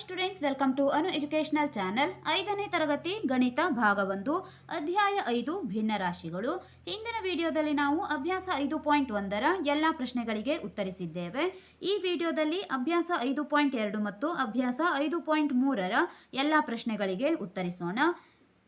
Students, welcome to Anu educational channel. ಐದನೇ ತರಗತಿ ಗಣಿತ ಭಾಗ ಒಂದು, ಅಧ್ಯಾಯ ಐದು, ಭಿನ್ನ ರಾಶಿಗಳು. ಹಿಂದಿನ ವಿಡಿಯೋದಲ್ಲಿ ನಾವು ಅಭ್ಯಾಸ ಐದು ಪಾಯಿಂಟ್ ಒಂದರ ಎಲ್ಲ ಪ್ರಶ್ನೆಗಳಿಗೆ ಉತ್ತರಿಸಿದ್ದೇವೆ. ಈ ವಿಡಿಯೋದಲ್ಲಿ ಅಭ್ಯಾಸ ಐದು ಪಾಯಿಂಟ್ ಎರಡು ಮತ್ತು ಅಭ್ಯಾಸ ಐದು ಪಾಯಿಂಟ್ ಮೂರರ ಎಲ್ಲ ಪ್ರಶ್ನೆಗಳಿಗೆ ಉತ್ತರಿಸೋಣ.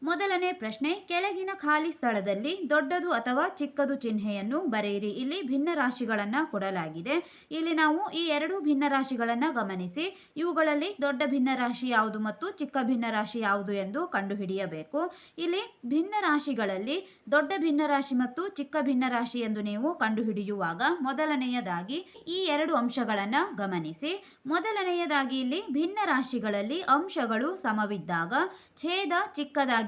ಮೊದಲನೇ ಪ್ರಶ್ನೆ, ಕೆಳಗಿನ ಖಾಲಿ ಸ್ಥಳದಲ್ಲಿ ದೊಡ್ಡದು ಅಥವಾ ಚಿಕ್ಕದು ಚಿಹ್ನೆಯನ್ನು ಬರೆಯಿರಿ. ಇಲ್ಲಿ ಭಿನ್ನ ರಾಶಿಗಳನ್ನು ಕೊಡಲಾಗಿದೆ. ಇಲ್ಲಿ ನಾವು ಈ ಎರಡು ಭಿನ್ನ ರಾಶಿಗಳನ್ನು ಗಮನಿಸಿ, ಇವುಗಳಲ್ಲಿ ದೊಡ್ಡ ಭಿನ್ನ ರಾಶಿ ಯಾವುದು ಮತ್ತು ಚಿಕ್ಕ ಭಿನ್ನ ರಾಶಿ ಯಾವುದು ಎಂದು ಕಂಡುಹಿಡಿಯಬೇಕು. ಇಲ್ಲಿ ಭಿನ್ನ ರಾಶಿಗಳಲ್ಲಿ ದೊಡ್ಡ ಭಿನ್ನ ರಾಶಿ ಮತ್ತು ಚಿಕ್ಕ ಭಿನ್ನ ರಾಶಿ ಎಂದು ನೀವು ಕಂಡುಹಿಡಿಯುವಾಗ ಮೊದಲನೆಯದಾಗಿ ಈ ಎರಡು ಅಂಶಗಳನ್ನು ಗಮನಿಸಿ. ಮೊದಲನೆಯದಾಗಿ ಇಲ್ಲಿ ಭಿನ್ನ ರಾಶಿಗಳಲ್ಲಿ ಅಂಶಗಳು ಸಮವಿದ್ದಾಗ, ಛೇದ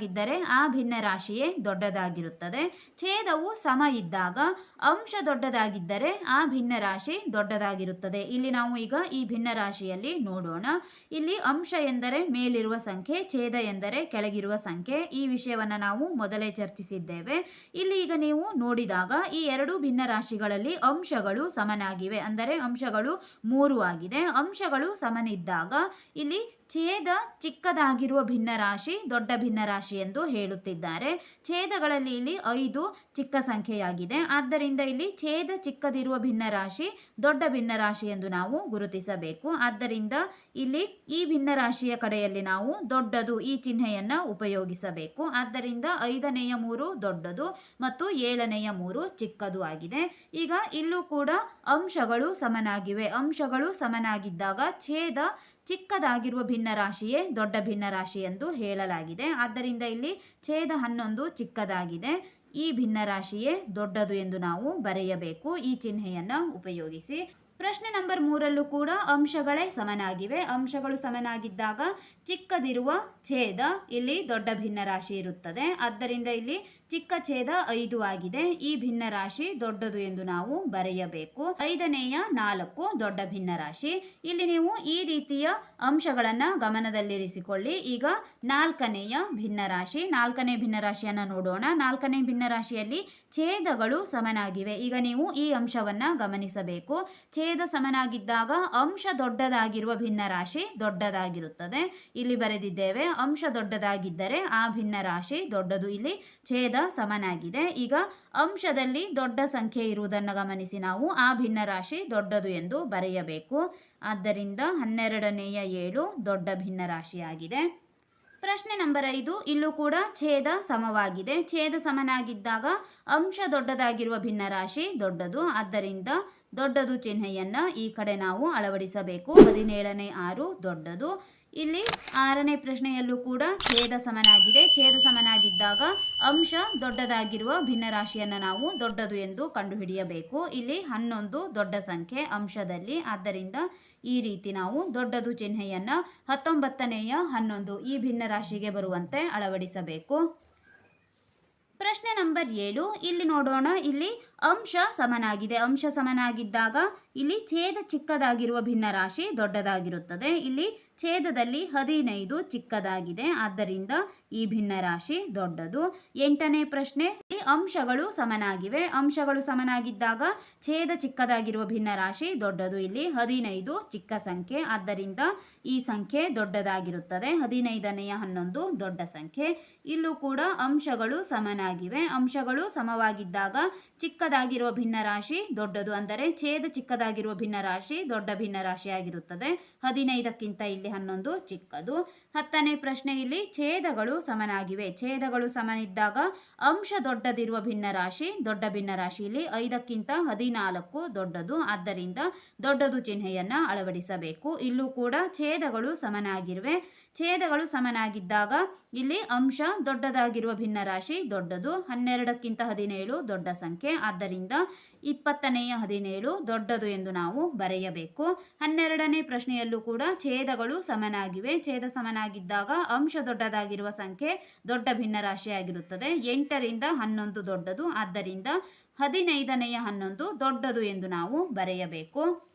ಚಿಕ್ಕದಾಗಿದ್ದರೆ ಆ ಭಿನ್ನ ರಾಶಿಯೇ ದೊಡ್ಡದಾಗಿರುತ್ತದೆ. ಛೇದವು ಸಮ ಇದ್ದಾಗ ಅಂಶ ದೊಡ್ಡದಾಗಿದ್ದರೆ ಆ ಭಿನ್ನ ರಾಶಿ ದೊಡ್ಡದಾಗಿರುತ್ತದೆ. ಇಲ್ಲಿ ನಾವು ಈಗ ಈ ಭಿನ್ನ ರಾಶಿಯಲ್ಲಿ ನೋಡೋಣ. ಇಲ್ಲಿ ಅಂಶ ಎಂದರೆ ಮೇಲಿರುವ ಸಂಖ್ಯೆ, ಛೇದ ಎಂದರೆ ಕೆಳಗಿರುವ ಸಂಖ್ಯೆ. ಈ ವಿಷಯವನ್ನು ನಾವು ಮೊದಲೇ ಚರ್ಚಿಸಿದ್ದೇವೆ. ಇಲ್ಲಿ ಈಗ ನೀವು ನೋಡಿದಾಗ ಈ ಎರಡು ಭಿನ್ನ ರಾಶಿಗಳಲ್ಲಿ ಅಂಶಗಳು ಸಮನಾಗಿವೆ. ಅಂದರೆ ಅಂಶಗಳು ಮೂರು ಆಗಿದೆ. ಅಂಶಗಳು ಸಮನಿದ್ದಾಗ ಇಲ್ಲಿ ಛೇದ ಚಿಕ್ಕದಾಗಿರುವ ಭಿನ್ನರಾಶಿ ದೊಡ್ಡ ಭಿನ್ನರಾಶಿ ಎಂದು ಹೇಳುತ್ತಿದ್ದಾರೆ. ಛೇದಗಳಲ್ಲಿ ಇಲ್ಲಿ ಐದು ಚಿಕ್ಕ ಸಂಖ್ಯೆಯಾಗಿದೆ. ಆದ್ದರಿಂದ ಇಲ್ಲಿ ಛೇದ ಚಿಕ್ಕದಿರುವ ಭಿನ್ನರಾಶಿ ದೊಡ್ಡ ಭಿನ್ನರಾಶಿ ಎಂದು ನಾವು ಗುರುತಿಸಬೇಕು. ಆದ್ದರಿಂದ ಇಲ್ಲಿ ಈ ಭಿನ್ನರಾಶಿಯ ಕಡೆಯಲ್ಲಿ ನಾವು ದೊಡ್ಡದು ಈ ಚಿಹ್ನೆಯನ್ನು ಉಪಯೋಗಿಸಬೇಕು. ಆದ್ದರಿಂದ ಐದನೆಯ ಮೂರು ದೊಡ್ಡದು ಮತ್ತು ಏಳನೆಯ ಮೂರು ಚಿಕ್ಕದು ಆಗಿದೆ. ಈಗ ಇಲ್ಲೂ ಕೂಡ ಅಂಶಗಳು ಸಮನಾಗಿವೆ. ಅಂಶಗಳು ಸಮನಾಗಿದ್ದಾಗ ಛೇದ ಚಿಕ್ಕದಾಗಿರುವ ಭಿನ್ನ ರಾಶಿಯೇ ದೊಡ್ಡ ಭಿನ್ನ ರಾಶಿ ಎಂದು ಹೇಳಲಾಗಿದೆ. ಆದ್ದರಿಂದ ಇಲ್ಲಿ ಛೇದ ಹನ್ನೊಂದು ಚಿಕ್ಕದಾಗಿದೆ. ಈ ಭಿನ್ನ ರಾಶಿಯೇ ದೊಡ್ಡದು ಎಂದು ನಾವು ಬರೆಯಬೇಕು. ಈ ಚಿಹ್ನೆಯನ್ನು ಉಪಯೋಗಿಸಿ. ಪ್ರಶ್ನೆ ನಂಬರ್ ಮೂರಲ್ಲೂ ಕೂಡ ಅಂಶಗಳೇ ಸಮನಾಗಿವೆ. ಅಂಶಗಳು ಸಮನಾಗಿದ್ದಾಗ ಚಿಕ್ಕದಿರುವ ಛೇದ ಇಲ್ಲಿ ದೊಡ್ಡ ಭಿನ್ನ ರಾಶಿ ಇರುತ್ತದೆ. ಆದ್ದರಿಂದ ಇಲ್ಲಿ ಚಿಕ್ಕ ಛೇದ ಐದು ಆಗಿದೆ. ಈ ಭಿನ್ನ ರಾಶಿ ದೊಡ್ಡದು ಎಂದು ನಾವು ಬರೆಯಬೇಕು. ಐದನೆಯ ನಾಲ್ಕು ದೊಡ್ಡ ಭಿನ್ನ ರಾಶಿ ಇಲ್ಲಿ ನೀವು ಈ ರೀತಿಯ ಅಂಶಗಳನ್ನು ಗಮನದಲ್ಲಿರಿಸಿಕೊಳ್ಳಿ. ಈಗ ನಾಲ್ಕನೆಯ ಭಿನ್ನ ರಾಶಿ ನಾಲ್ಕನೇ ಭಿನ್ನ ರಾಶಿಯನ್ನು ನೋಡೋಣ. ನಾಲ್ಕನೇ ಭಿನ್ನ ರಾಶಿಯಲ್ಲಿ ಛೇದಗಳು ಸಮನಾಗಿವೆ. ಈಗ ನೀವು ಈ ಅಂಶವನ್ನ ಗಮನಿಸಬೇಕು. ಛೇದ ಸಮನಾಗಿದ್ದಾಗ ಅಂಶ ದೊಡ್ಡದಾಗಿರುವ ಭಿನ್ನ ರಾಶಿ ದೊಡ್ಡದಾಗಿರುತ್ತದೆ. ಇಲ್ಲಿ ಬರೆದಿದ್ದೇವೆ, ಅಂಶ ದೊಡ್ಡದಾಗಿದ್ದರೆ ಆ ಭಿನ್ನ ರಾಶಿ ದೊಡ್ಡದು. ಇಲ್ಲಿ ಛೇದ ಸಮನಾಗಿದೆ. ಈಗ ಅಂಶದಲ್ಲಿ ದೊಡ್ಡ ಸಂಖ್ಯೆ ಇರುವುದನ್ನು ಗಮನಿಸಿ. ನಾವು ಆ ಭಿನ್ನ ರಾಶಿ ದೊಡ್ಡದು ಎಂದು ಬರೆಯಬೇಕು. ಆದ್ದರಿಂದ ಹನ್ನೆರಡನೆಯ ಏಳು ದೊಡ್ಡ ಭಿನ್ನ ರಾಶಿಯಾಗಿದೆ ಪ್ರಶ್ನೆ ನಂಬರ್ ಐದು, ಇಲ್ಲೂ ಕೂಡ ಛೇದ ಸಮವಾಗಿದೆ. ಛೇದ ಸಮನಾಗಿದ್ದಾಗ ಅಂಶ ದೊಡ್ಡದಾಗಿರುವ ಭಿನ್ನ ರಾಶಿ ದೊಡ್ಡದು. ಆದ್ದರಿಂದ ದೊಡ್ಡದು ಚಿಹ್ನೆಯನ್ನು ಈ ಕಡೆ ನಾವು ಅಳವಡಿಸಬೇಕು. ಹದಿನೇಳನೇ ಆರು ದೊಡ್ಡದು. ಇಲ್ಲಿ ಆರನೇ ಪ್ರಶ್ನೆಯಲ್ಲೂ ಕೂಡ ಛೇದ ಸಮನಾಗಿದೆ ಛೇದ ಸಮನಾಗಿದ್ದಾಗ ಅಂಶ ದೊಡ್ಡದಾಗಿರುವ ಭಿನ್ನರಾಶಿಯನ್ನು ನಾವು ದೊಡ್ಡದು ಎಂದು ಕಂಡುಹಿಡಿಯಬೇಕು. ಇಲ್ಲಿ ಹನ್ನೊಂದು ದೊಡ್ಡ ಸಂಖ್ಯೆ ಅಂಶದಲ್ಲಿ. ಆದ್ದರಿಂದ ಈ ರೀತಿ ನಾವು ದೊಡ್ಡದು ಚಿಹ್ನೆಯನ್ನು ಹತ್ತೊಂಬತ್ತನೆಯ ಹನ್ನೊಂದು ಈ ಭಿನ್ನರಾಶಿಗೆ ಬರುವಂತೆ ಅಳವಡಿಸಬೇಕು. ಪ್ರಶ್ನೆ ನಂಬರ್ ಏಳು. ಇಲ್ಲಿ ನೋಡೋಣ. ಇಲ್ಲಿ ಅಂಶ ಸಮನಾಗಿದೆ. ಅಂಶ ಸಮನಾಗಿದ್ದಾಗ ಇಲ್ಲಿ ಛೇದ ಚಿಕ್ಕದಾಗಿರುವ ಭಿನ್ನ ರಾಶಿ ದೊಡ್ಡದಾಗಿರುತ್ತದೆ. ಇಲ್ಲಿ ಛೇದದಲ್ಲಿ ಹದಿನೈದು ಚಿಕ್ಕದಾಗಿದೆ. ಆದ್ದರಿಂದ ಈ ಭಿನ್ನ ರಾಶಿ ದೊಡ್ಡದು. ಎಂಟನೇ ಪ್ರಶ್ನೆ ಈ ಅಂಶಗಳು ಸಮನಾಗಿವೆ. ಅಂಶಗಳು ಸಮನಾಗಿದ್ದಾಗ ಛೇದ ಚಿಕ್ಕದಾಗಿರುವ ಭಿನ್ನ ರಾಶಿ ದೊಡ್ಡದು. ಇಲ್ಲಿ ಹದಿನೈದು ಚಿಕ್ಕ ಸಂಖ್ಯೆ. ಆದ್ದರಿಂದ ಈ ಸಂಖ್ಯೆ ದೊಡ್ಡದಾಗಿರುತ್ತದೆ. ಹದಿನೈದನೆಯ ಹನ್ನೊಂದು ದೊಡ್ಡ ಸಂಖ್ಯೆ. ಇಲ್ಲೂ ಕೂಡ ಅಂಶಗಳು ಸಮನಾಗಿವೆ. ಅಂಶಗಳು ಸಮವಾಗಿದ್ದಾಗ ಚಿಕ್ಕದಾಗಿರುವ ಭಿನ್ನ ರಾಶಿ ದೊಡ್ಡದು ಅಂದರೆ ಛೇದ ಚಿಕ್ಕದಾಗಿರುವ ಭಿನ್ನ ರಾಶಿ ದೊಡ್ಡ ಭಿನ್ನ ರಾಶಿಯಾಗಿರುತ್ತದೆ ಹದಿನೈದಕ್ಕಿಂತ ಇಲ್ಲಿ ಹನ್ನೊಂದು ಚಿಕ್ಕದು. ಹತ್ತನೇ ಪ್ರಶ್ನೆ ಇಲ್ಲಿ ಛೇದಗಳು ಸಮನಾಗಿವೆ. ಛೇದಗಳು ಸಮನಿದ್ದಾಗ ಅಂಶ ದೊಡ್ಡದಿರುವ ಭಿನ್ನ ರಾಶಿ ದೊಡ್ಡ ಭಿನ್ನ ರಾಶಿ ಇಲ್ಲಿ ಐದಕ್ಕಿಂತ ಹದಿನಾಲ್ಕು ದೊಡ್ಡದು. ಆದ್ದರಿಂದ ದೊಡ್ಡದು ಚಿಹ್ನೆಯನ್ನು ಅಳವಡಿಸಬೇಕು. ಇಲ್ಲೂ ಕೂಡ ಛೇದಗಳು ಸಮನಾಗಿರುವೆ. ಛೇದಗಳು ಸಮನಾಗಿದ್ದಾಗ ಇಲ್ಲಿ ಅಂಶ ದೊಡ್ಡದಾಗಿರುವ ಭಿನ್ನ ರಾಶಿ ದೊಡ್ಡದು. ಹನ್ನೆರಡಕ್ಕಿಂತ ಹದಿನೇಳು ದೊಡ್ಡ ಸಂಖ್ಯೆ. ಆದ್ದರಿಂದ ಇಪ್ಪತ್ತನೆಯ ಹದಿನೇಳು ದೊಡ್ಡದು ಎಂದು ನಾವು ಬರೆಯಬೇಕು. ಹನ್ನೆರಡನೇ ಪ್ರಶ್ನೆಯಲ್ಲೂ ಕೂಡ ಛೇದಗಳು ಸಮನಾಗಿವೆ. ಛೇದ ಸಮನಾಗಿದ್ದಾಗ ಅಂಶ ದೊಡ್ಡದಾಗಿರುವ ಸಂಖ್ಯೆ ದೊಡ್ಡ ಭಿನ್ನರಾಶಿಯಾಗಿರುತ್ತದೆ. ಎಂಟರಿಂದ ಹನ್ನೊಂದು ದೊಡ್ಡದು. ಆದ್ದರಿಂದ ಹದಿನೈದನೆಯ ಹನ್ನೊಂದು ದೊಡ್ಡದು ಎಂದು ನಾವು ಬರೆಯಬೇಕು.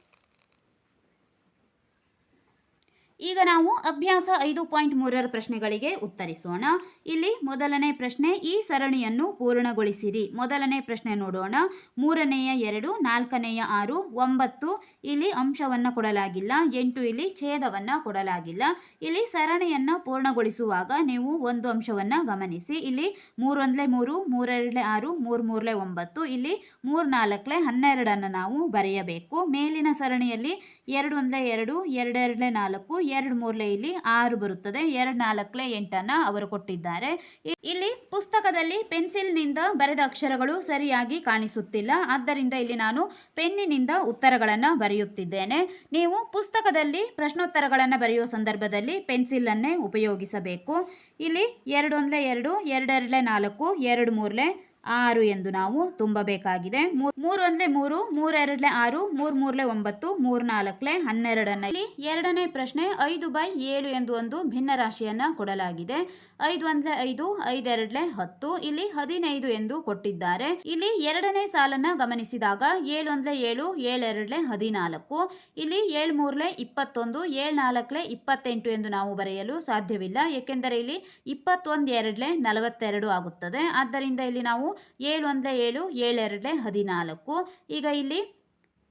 ಈಗ ನಾವು ಅಭ್ಯಾಸ ಐದು ಪಾಯಿಂಟ್ ಮೂರರ ಪ್ರಶ್ನೆಗಳಿಗೆ ಉತ್ತರಿಸೋಣ. ಇಲ್ಲಿ ಮೊದಲನೇ ಪ್ರಶ್ನೆ, ಈ ಸರಣಿಯನ್ನು ಪೂರ್ಣಗೊಳಿಸಿರಿ. ಮೊದಲನೇ ಪ್ರಶ್ನೆ ನೋಡೋಣ. ಮೂರನೆಯ ಎರಡು, ನಾಲ್ಕನೆಯ ಆರು, ಒಂಬತ್ತು, ಇಲ್ಲಿ ಅಂಶವನ್ನು ಕೊಡಲಾಗಿಲ್ಲ. ಎಂಟು ಇಲ್ಲಿ ಛೇದವನ್ನು ಕೊಡಲಾಗಿಲ್ಲ. ಇಲ್ಲಿ ಸರಣಿಯನ್ನು ಪೂರ್ಣಗೊಳಿಸುವಾಗ ನೀವು ಒಂದು ಅಂಶವನ್ನು ಗಮನಿಸಿ. ಇಲ್ಲಿ ಮೂರೊಂದಲೇ ಮೂರು ಮೂರೆರಡಲೆ ಆರು ಮೂರು ಮೂರಲೆ ಒಂಬತ್ತು, ಇಲ್ಲಿ ಮೂರು ನಾಲ್ಕಲೆ ಹನ್ನೆರಡನ್ನು ನಾವು ಬರೆಯಬೇಕು. ಮೇಲಿನ ಸರಣಿಯಲ್ಲಿ ಎರಡು ಒಂದಲೇ ಎರಡು, ಎರಡೆರಡಲೆ ನಾಲ್ಕು ಎರಡು ಮೂರಲೆ ಇಲ್ಲಿ ಆರು ಬರುತ್ತದೆ. ಎರಡು ನಾಲ್ಕಲೆ ಎಂಟನ್ನು ಅವರು ಕೊಟ್ಟಿದ್ದಾರೆ. ಇಲ್ಲಿ ಪುಸ್ತಕದಲ್ಲಿ ಪೆನ್ಸಿಲ್ನಿಂದ ಬರೆದ ಅಕ್ಷರಗಳು ಸರಿಯಾಗಿ ಕಾಣಿಸುತ್ತಿಲ್ಲ. ಆದ್ದರಿಂದ ಇಲ್ಲಿ ನಾನು ಪೆನ್ನಿನಿಂದ ಉತ್ತರಗಳನ್ನು ಬರೆಯುತ್ತಿದ್ದೇನೆ. ನೀವು ಪುಸ್ತಕದಲ್ಲಿ ಪ್ರಶ್ನೋತ್ತರಗಳನ್ನು ಬರೆಯುವ ಸಂದರ್ಭದಲ್ಲಿ ಪೆನ್ಸಿಲನ್ನೇ ಉಪಯೋಗಿಸಬೇಕು. ಇಲ್ಲಿ ಎರಡೊಂದ್ಲೆ ಎರಡು ಎರಡೆರಡಲೆ ನಾಲ್ಕು, ಎರಡು ಮೂರಲೆ ಆರು ಎಂದು ನಾವು ತುಂಬಬೇಕಾಗಿದೆ. ಮೂರ್- ಒಂದ್ಲೆ ಮೂರು, ಮೂರೆರಡಲೆ ಆರು ಮೂರ್ ಮೂರ್ಲೆ ಒಂಬತ್ತು ಮೂರು ನಾಲ್ಕಲೆ ಹನ್ನೆರಡನ್ನ ಇಲ್ಲಿ ಎರಡನೇ ಪ್ರಶ್ನೆ ಐದು ಬೈ ಏಳು ಎಂದು ಒಂದು ಭಿನ್ನ ರಾಶಿಯನ್ನು ಕೊಡಲಾಗಿದೆ. ಐದು ಒಂದ್ಲೆ ಐದು, ಐದೆರಡ್ಲೆ ಹತ್ತು, ಇಲ್ಲಿ ಹದಿನೈದು ಎಂದು ಕೊಟ್ಟಿದ್ದಾರೆ. ಇಲ್ಲಿ ಎರಡನೇ ಸಾಲನ್ನ ಗಮನಿಸಿದಾಗ ಏಳು ಒಂದ್ಲೆ ಏಳು, ಏಳೆರಡ್ಲೆ ಹದಿನಾಲ್ಕು, ಇಲ್ಲಿ ಏಳು ಮೂರ್ಲೆ ಇಪ್ಪತ್ತೊಂದು ಏಳು ನಾಲ್ಕಲೆ ಇಪ್ಪತ್ತೆಂಟು ಎಂದು ನಾವು ಬರೆಯಲು ಸಾಧ್ಯವಿಲ್ಲ, ಏಕೆಂದರೆ ಇಲ್ಲಿ ಇಪ್ಪತ್ತೊಂದು ಎರಡ್ಲೆ ನಲವತ್ತೆರಡು ಆಗುತ್ತದೆ. ಆದ್ದರಿಂದ ಇಲ್ಲಿ ನಾವು ಏಳು ಒಂದಲೇ ಏಳು ಏಳೆರಡಲೆ ಹದಿನಾಲ್ಕು. ಈಗ ಇಲ್ಲಿ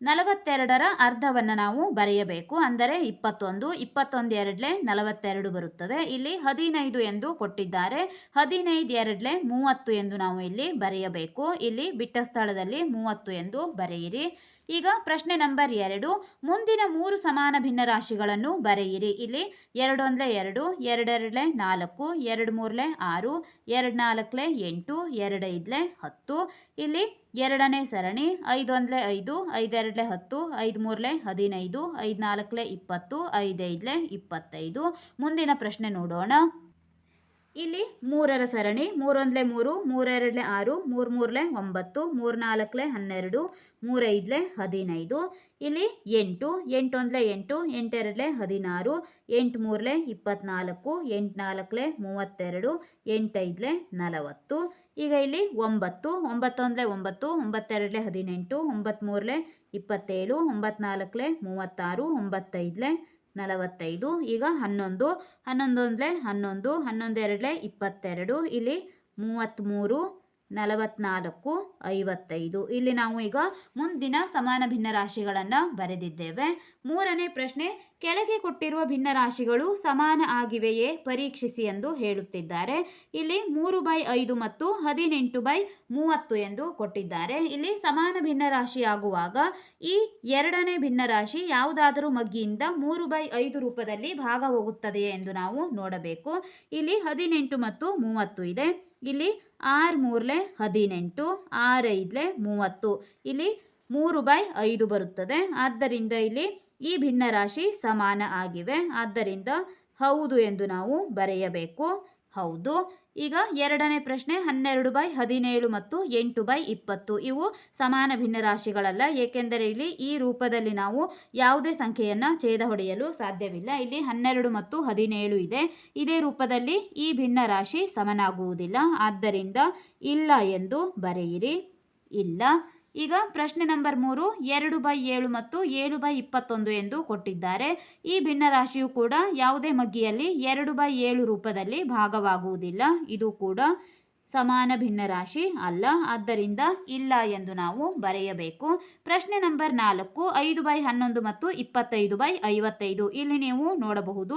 ನಲವತ್ತೆರಡರ ಅರ್ಧವನ್ನು ನಾವು ಬರೆಯಬೇಕು. ಅಂದರೆ ಇಪ್ಪತ್ತೊಂದು ಇಪ್ಪತ್ತೊಂದು ಎರಡಲೆ ನಲವತ್ತೆರಡು ಬರುತ್ತದೆ. ಇಲ್ಲಿ ಹದಿನೈದು ಎಂದು ಕೊಟ್ಟಿದ್ದಾರೆ. ಹದಿನೈದು ಎರಡಲೆ ಮೂವತ್ತು ಎಂದು ನಾವು ಇಲ್ಲಿ ಬರೆಯಬೇಕು. ಇಲ್ಲಿ ಬಿಟ್ಟ ಸ್ಥಳದಲ್ಲಿ ಮೂವತ್ತು ಎಂದು ಬರೆಯಿರಿ. ಈಗ ಪ್ರಶ್ನೆ ನಂಬರ್ ಎರಡು. ಮುಂದಿನ ಮೂರು ಸಮಾನ ಭಿನ್ನ ರಾಶಿಗಳನ್ನು ಬರೆಯಿರಿ. ಇಲ್ಲಿ ಎರಡು ಒಂದಲೇ ಎರಡು, ಎರಡೆರಡಲೆ ನಾಲ್ಕು ಎರಡು ಮೂರಲೆ ಆರು ಎರಡು ನಾಲ್ಕಲೆ ಎಂಟು ಎರಡು ಐದಲೆ ಹತ್ತು. ಇಲ್ಲಿ ಎರಡನೇ ಸರಣಿ ಐದು ಒಂದಲೇ ಐದು, ಐದೆರಡಲೆ ಹತ್ತು ಐದು ಮೂರಲೆ ಹದಿನೈದು ಐದು ನಾಲ್ಕಲೆ ಇಪ್ಪತ್ತು, ಐದೈದಲೆ ಇಪ್ಪತ್ತೈದು. ಮುಂದಿನ ಪ್ರಶ್ನೆ ನೋಡೋಣ. ಇಲ್ಲಿ ಮೂರರ ಸರಣಿ, ಮೂರೊಂದಲೆ ಮೂರು, ಮೂರೆರಡಲೆ ಆರು ಮೂರು ಮೂರಲೆ ಒಂಬತ್ತು ಮೂರು ನಾಲ್ಕಲೆ ಹನ್ನೆರಡು ಮೂರೈದಲೆ ಹದಿನೈದು, ಇಲ್ಲಿ ಎಂಟು, ಎಂಟೊಂದಲೆ ಎಂಟು, ಎಂಟೆರಡಲೆ ಹದಿನಾರು ಎಂಟು ಮೂರಲೆ ಇಪ್ಪತ್ನಾಲ್ಕು ಎಂಟು ನಾಲ್ಕಲೆ ಮೂವತ್ತೆರಡು, ಎಂಟೈದಲೆ ನಲವತ್ತು, ಈಗ ಇಲ್ಲಿ ಒಂಬತ್ತು, ಒಂಬತ್ತೊಂದಲೆ ಒಂಬತ್ತು, ಒಂಬತ್ತೆರಡಲೆ ಹದಿನೆಂಟು ಒಂಬತ್ತ್ಮೂರಲೆ ಇಪ್ಪತ್ತೇಳು, ಒಂಬತ್ನಾಲ್ಕಲೆ ಮೂವತ್ತಾರು, ಒಂಬತ್ತೈದಲೆ ನಲವತ್ತೈದು, ಈಗ ಹನ್ನೊಂದು, ಹನ್ನೊಂದೊಂದಲೆ ಹನ್ನೊಂದು, ಹನ್ನೊಂದೆರಡ್ಲೆ ಇಪ್ಪತ್ತೆರಡು, ಇಲ್ಲಿ ಮೂವತ್ತ್ಮೂರು ನಲವತ್ನಾಲ್ಕು ಐವತ್ತೈದು. ಇಲ್ಲಿ ನಾವು ಈಗ ಮುಂದಿನ ಸಮಾನ ಭಿನ್ನ ರಾಶಿಗಳನ್ನು ಬರೆದಿದ್ದೇವೆ. ಮೂರನೇ ಪ್ರಶ್ನೆ, ಕೆಳಗೆ ಕೊಟ್ಟಿರುವ ಭಿನ್ನ ರಾಶಿಗಳು ಸಮಾನ ಆಗಿವೆಯೇ ಪರೀಕ್ಷಿಸಿ ಎಂದು ಹೇಳುತ್ತಿದ್ದಾರೆ. ಇಲ್ಲಿ ಮೂರು ಬೈ ಐದು ಮತ್ತು ಹದಿನೆಂಟು ಬೈ ಮೂವತ್ತು ಎಂದು ಕೊಟ್ಟಿದ್ದಾರೆ. ಇಲ್ಲಿ ಸಮಾನ ಭಿನ್ನ ರಾಶಿ ಆಗುವಾಗ ಈ ಎರಡನೇ ಭಿನ್ನ ರಾಶಿ ಯಾವುದಾದರೂ ಮಗ್ಗಿಯಿಂದ ಮೂರು ಬೈ ಐದು ರೂಪದಲ್ಲಿ ಭಾಗ ಹೋಗುತ್ತದೆಯೇ ಎಂದು ನಾವು ನೋಡಬೇಕು. ಇಲ್ಲಿ ಹದಿನೆಂಟು ಮತ್ತು ಮೂವತ್ತು ಇದೆ. ಇಲ್ಲಿ ಆರು ಮೂರಲೆ ಹದಿನೆಂಟು ಆರು ಐದಲೆ ಮೂವತ್ತು. ಇಲ್ಲಿ ಮೂರು ಬೈ ಐದು ಬರುತ್ತದೆ. ಆದ್ದರಿಂದ ಇಲ್ಲಿ ಈ ಭಿನ್ನರಾಶಿ ಸಮಾನ ಆಗಿವೆ. ಆದ್ದರಿಂದ ಹೌದು ಎಂದು ನಾವು ಬರೆಯಬೇಕು. ಹೌದು. ಈಗ ಎರಡನೇ ಪ್ರಶ್ನೆ ಹನ್ನೆರಡು ಬೈ ಹದಿನೇಳು ಮತ್ತು ಎಂಟು ಬೈ ಇಪ್ಪತ್ತು. ಇವು ಸಮಾನ ಭಿನ್ನ ರಾಶಿಗಳಲ್ಲ ಏಕೆಂದರೆ ಇಲ್ಲಿ ಈ ರೂಪದಲ್ಲಿ ನಾವು ಯಾವುದೇ ಸಂಖ್ಯೆಯನ್ನು ಛೇದ ಹೊಡೆಯಲು ಸಾಧ್ಯವಿಲ್ಲ. ಇಲ್ಲಿ ಹನ್ನೆರಡು ಮತ್ತು ಹದಿನೇಳು ಇದೆ. ಇದೇ ರೂಪದಲ್ಲಿ ಈ ಭಿನ್ನ ರಾಶಿ ಸಮನಾಗುವುದಿಲ್ಲ. ಆದ್ದರಿಂದ ಇಲ್ಲ ಎಂದು ಬರೆಯಿರಿ. ಇಲ್ಲ. ಈಗ ಪ್ರಶ್ನೆ ನಂಬರ್ ಮೂರು, ಎರಡು ಬೈ ಏಳು ಮತ್ತು ಏಳು ಬೈ ಇಪ್ಪತ್ತೊಂದು ಎಂದು ಕೊಟ್ಟಿದ್ದಾರೆ. ಈ ಭಿನ್ನರಾಶಿಯು ಕೂಡ ಯಾವುದೇ ಮಗ್ಗಿಯಲ್ಲಿ ಎರಡು ಬೈ ಏಳು ರೂಪದಲ್ಲಿ ಭಾಗವಾಗುವುದಿಲ್ಲ. ಇದು ಕೂಡ ಸಮಾನ ಭಿನ್ನರಾಶಿ ಅಲ್ಲ. ಆದ್ದರಿಂದ ಇಲ್ಲ ಎಂದು ನಾವು ಬರೆಯಬೇಕು. ಪ್ರಶ್ನೆ ನಂಬರ್ ನಾಲ್ಕು, ಐದು ಬೈ ಹನ್ನೊಂದು ಮತ್ತು ಇಪ್ಪತ್ತೈದು ಬೈ ಐವತ್ತೈದು. ಇಲ್ಲಿ ನೀವು ನೋಡಬಹುದು,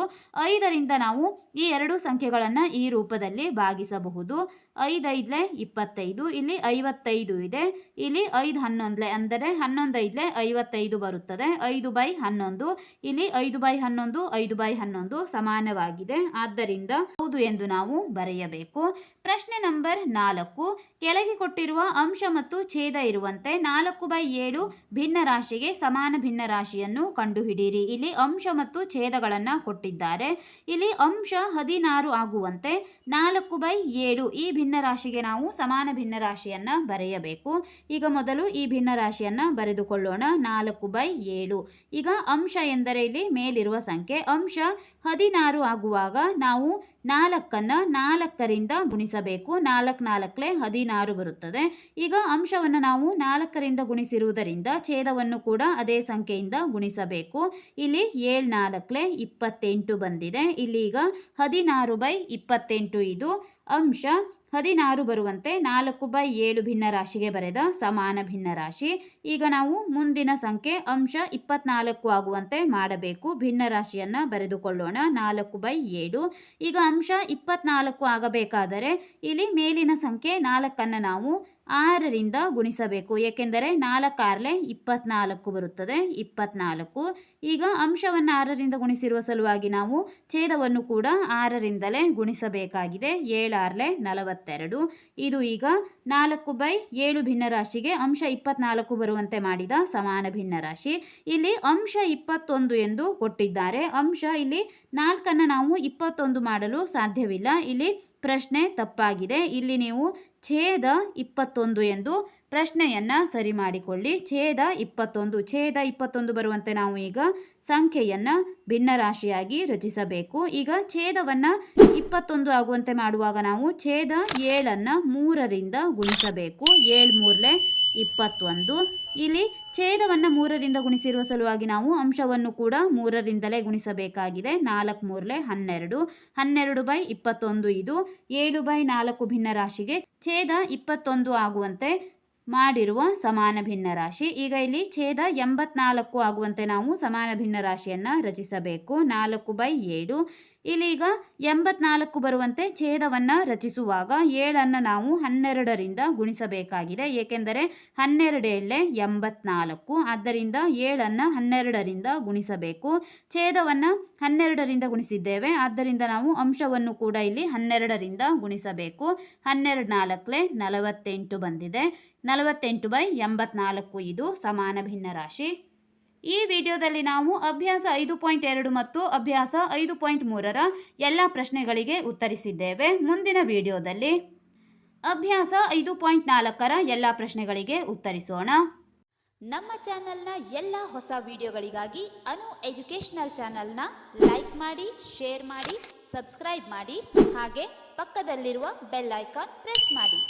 ಐದರಿಂದ ನಾವು ಈ ಎರಡು ಸಂಖ್ಯೆಗಳನ್ನು ಈ ರೂಪದಲ್ಲಿ ಭಾಗಿಸಬಹುದು. ಐದೈದ್ಲೆ ಇಪ್ಪತ್ತೈದು, ಇಲ್ಲಿ ಐವತ್ತೈದು ಇದೆ. ಇಲ್ಲಿ ಐದು ಹನ್ನೊಂದ್ಲೆ ಅಂದರೆ ಹನ್ನೊಂದೈದ್ಲೆ ಐವತ್ತೈದು ಬರುತ್ತದೆ. ಐದು ಬೈ ಹನ್ನೊಂದು, ಇಲ್ಲಿ ಐದು ಬೈ ಹನ್ನೊಂದು, ಐದು ಬೈ ಹನ್ನೊಂದು ಸಮಾನವಾಗಿದೆ. ಆದ್ದರಿಂದ ಹೌದು ಎಂದು ನಾವು ಬರೆಯಬೇಕು. ಪ್ರಶ್ನೆ ನಂಬರ್ ನಾಲ್ಕು, ಕೆಳಗೆ ಕೊಟ್ಟಿರುವ ಅಂಶ ಮತ್ತು ಛೇದ ಇರುವಂತೆ ನಾಲ್ಕು ಬೈ ಏಳು ಭಿನ್ನ ರಾಶಿಗೆ ಸಮಾನ ಭಿನ್ನ ರಾಶಿಯನ್ನು ಕಂಡುಹಿಡಿಯಿರಿ. ಇಲ್ಲಿ ಅಂಶ ಮತ್ತು ಛೇದಗಳನ್ನು ಕೊಟ್ಟಿದ್ದಾರೆ. ಇಲ್ಲಿ ಅಂಶ ಹದಿನಾರು ಆಗುವಂತೆ ನಾಲ್ಕು ಬೈ ಏಳು ಈ ಭಿನ್ನ ರಾಶಿಗೆ ನಾವು ಸಮಾನ ಭಿನ್ನ ರಾಶಿಯನ್ನು ಬರೆಯಬೇಕು. ಈಗ ಮೊದಲು ಈ ಭಿನ್ನ ರಾಶಿಯನ್ನು ಬರೆದುಕೊಳ್ಳೋಣ. ನಾಲ್ಕು ಬೈ ಏಳು. ಈಗ ಅಂಶ ಎಂದರೆ ಇಲ್ಲಿ ಮೇಲಿರುವ ಸಂಖ್ಯೆ. ಅಂಶ ಹದಿನಾರು ಆಗುವಾಗ ನಾವು ನಾಲ್ಕನ್ನು ನಾಲ್ಕರಿಂದ ಗುಣಿಸಬೇಕು. ನಾಲ್ಕು ನಾಲ್ಕಲೆ ಹದಿನಾರು ಬರುತ್ತದೆ. ಈಗ ಅಂಶವನ್ನು ನಾವು ನಾಲ್ಕರಿಂದ ಗುಣಿಸಿರುವುದರಿಂದ ಛೇದವನ್ನು ಕೂಡ ಅದೇ ಸಂಖ್ಯೆಯಿಂದ ಗುಣಿಸಬೇಕು. ಇಲ್ಲಿ ಏಳು ನಾಲ್ಕಲೆ ಇಪ್ಪತ್ತೆಂಟು ಬಂದಿದೆ. ಇಲ್ಲಿ ಈಗ ಹದಿನಾರು ಬೈ ಇಪ್ಪತ್ತೆಂಟು ಇದು. ಅಂಶ ಹದಿನಾರು ಬರುವಂತೆ ನಾಲ್ಕು ಬೈ ಏಳು ಭಿನ್ನರಾಶಿಗೆ ಬರೆದ ಸಮಾನ ಭಿನ್ನರಾಶಿ. ಈಗ ನಾವು ಮುಂದಿನ ಸಂಖ್ಯೆ ಅಂಶ ಇಪ್ಪತ್ನಾಲ್ಕು ಆಗುವಂತೆ ಮಾಡಬೇಕು. ಭಿನ್ನ ರಾಶಿಯನ್ನು ಬರೆದುಕೊಳ್ಳೋಣ. ನಾಲ್ಕು ಬೈ ಏಳು. ಈಗ ಅಂಶ ಇಪ್ಪತ್ನಾಲ್ಕು ಆಗಬೇಕಾದರೆ ಇಲ್ಲಿ ಮೇಲಿನ ಸಂಖ್ಯೆ ನಾಲ್ಕನ್ನು ನಾವು ಆರರಿಂದ ಗುಣಿಸಬೇಕು. ಏಕೆಂದರೆ ನಾಲ್ಕಾರಲೆ ಇಪ್ಪತ್ನಾಲ್ಕು ಬರುತ್ತದೆ. ಇಪ್ಪತ್ನಾಲ್ಕು. ಈಗ ಅಂಶವನ್ನು ಆರರಿಂದ ಗುಣಿಸಿರುವ ಸಲುವಾಗಿ ನಾವು ಛೇದವನ್ನು ಕೂಡ ಆರರಿಂದಲೇ ಗುಣಿಸಬೇಕಾಗಿದೆ. ಏಳಾರ್ಲೆ ನಲವತ್ತೆರಡು. ಇದು ಈಗ ನಾಲ್ಕು ಬೈ ಏಳು ಭಿನ್ನರಾಶಿಗೆ ಅಂಶ ಇಪ್ಪತ್ನಾಲ್ಕು ಬರುವಂತೆ ಮಾಡಿದ ಸಮಾನ ಭಿನ್ನರಾಶಿ. ಇಲ್ಲಿ ಅಂಶ ಇಪ್ಪತ್ತೊಂದು ಎಂದು ಕೊಟ್ಟಿದ್ದಾರೆ. ಅಂಶ ಇಲ್ಲಿ ನಾಲ್ಕನ್ನು ನಾವು ಇಪ್ಪತ್ತೊಂದು ಮಾಡಲು ಸಾಧ್ಯವಿಲ್ಲ. ಇಲ್ಲಿ ಪ್ರಶ್ನೆ ತಪ್ಪಾಗಿದೆ. ಇಲ್ಲಿ ನೀವು ಛೇದ ಇಪ್ಪತ್ತೊಂದು ಎಂದು ಪ್ರಶ್ನೆಯನ್ನು ಸರಿ ಮಾಡಿಕೊಳ್ಳಿ. ಛೇದ ಇಪ್ಪತ್ತೊಂದು ಛೇದ ಇಪ್ಪತ್ತೊಂದು ಬರುವಂತೆ ನಾವು ಈಗ ಸಂಖ್ಯೆಯನ್ನು ಭಿನ್ನರಾಶಿಯಾಗಿ ರಚಿಸಬೇಕು. ಈಗ ಛೇದವನ್ನು ಇಪ್ಪತ್ತೊಂದು ಆಗುವಂತೆ ಮಾಡುವಾಗ ನಾವು ಛೇದ ಏಳನ್ನು ಮೂರರಿಂದ ಗುಣಿಸಬೇಕು. ಏಳು ಮೂರಲೆ ಇಪ್ಪತ್ತೊಂದು. ಇಲ್ಲಿ ಛೇದವನ್ನು ಮೂರರಿಂದ ಗುಣಿಸಿರುವ ಸಲುವಾಗಿ ನಾವು ಅಂಶವನ್ನು ಕೂಡ ಮೂರರಿಂದಲೇ ಗುಣಿಸಬೇಕಾಗಿದೆ. ನಾಲ್ಕು ಮೂರಲೆ ಹನ್ನೆರಡು. ಹನ್ನೆರಡು ಬೈ ಇಪ್ಪತ್ತೊಂದು ಇದು ಏಳು ಬೈ ನಾಲ್ಕು ಭಿನ್ನ ರಾಶಿಗೆ ಛೇದ ಇಪ್ಪತ್ತೊಂದು ಆಗುವಂತೆ ಮಾಡಿರುವ ಸಮಾನ ಭಿನ್ನ ರಾಶಿ. ಈಗ ಇಲ್ಲಿ ಛೇದ ಎಂಬತ್ನಾಲ್ಕು ಆಗುವಂತೆ ನಾವು ಸಮಾನ ಭಿನ್ನ ರಾಶಿಯನ್ನು ರಚಿಸಬೇಕು. ನಾಲ್ಕು ಬೈ ಏಳು. ಇಲ್ಲೀಗ ಎಂಬತ್ನಾಲ್ಕು ಬರುವಂತೆ ಛೇದವನ್ನು ರಚಿಸುವಾಗ ಏಳನ್ನು ನಾವು ಹನ್ನೆರಡರಿಂದ ಗುಣಿಸಬೇಕಾಗಿದೆ. ಏಕೆಂದರೆ ಹನ್ನೆರಡೇಳೆ ಎಂಬತ್ನಾಲ್ಕು, ಆದ್ದರಿಂದ ಏಳನ್ನು ಹನ್ನೆರಡರಿಂದ ಗುಣಿಸಬೇಕು. ಛೇದವನ್ನು ಹನ್ನೆರಡರಿಂದ ಗುಣಿಸಿದ್ದೇವೆ. ಆದ್ದರಿಂದ ನಾವು ಅಂಶವನ್ನು ಕೂಡ ಇಲ್ಲಿ ಹನ್ನೆರಡರಿಂದ ಗುಣಿಸಬೇಕು. ಹನ್ನೆರಡು ನಾಲ್ಕಲೆ ನಲವತ್ತೆಂಟು ಬಂದಿದೆ. ನಲವತ್ತೆಂಟು ಬೈ ಎಂಬತ್ನಾಲ್ಕು ಇದು ಸಮಾನ ಭಿನ್ನರಾಶಿ. ಈ ವಿಡಿಯೋದಲ್ಲಿ ನಾವು ಅಭ್ಯಾಸ ಐದು ಪಾಯಿಂಟ್ ಎರಡು ಮತ್ತು ಅಭ್ಯಾಸ ಐದು ಪಾಯಿಂಟ್ ಮೂರರ ಎಲ್ಲ ಪ್ರಶ್ನೆಗಳಿಗೆ ಉತ್ತರಿಸಿದ್ದೇವೆ. ಮುಂದಿನ ವಿಡಿಯೋದಲ್ಲಿ ಅಭ್ಯಾಸ ಐದು ಪಾಯಿಂಟ್ ನಾಲ್ಕರ ಎಲ್ಲ ಪ್ರಶ್ನೆಗಳಿಗೆ ಉತ್ತರಿಸೋಣ. ನಮ್ಮ ಚಾನೆಲ್ನ ಎಲ್ಲ ಹೊಸ ವಿಡಿಯೋಗಳಿಗಾಗಿ ಅನು ಎಜುಕೇಷನಲ್ ಚಾನೆಲ್ನ ಲೈಕ್ ಮಾಡಿ, ಶೇರ್ ಮಾಡಿ, ಸಬ್ಸ್ಕ್ರೈಬ್ ಮಾಡಿ, ಹಾಗೆ ಪಕ್ಕದಲ್ಲಿರುವ ಬೆಲ್ ಐಕಾನ್ ಪ್ರೆಸ್ ಮಾಡಿ.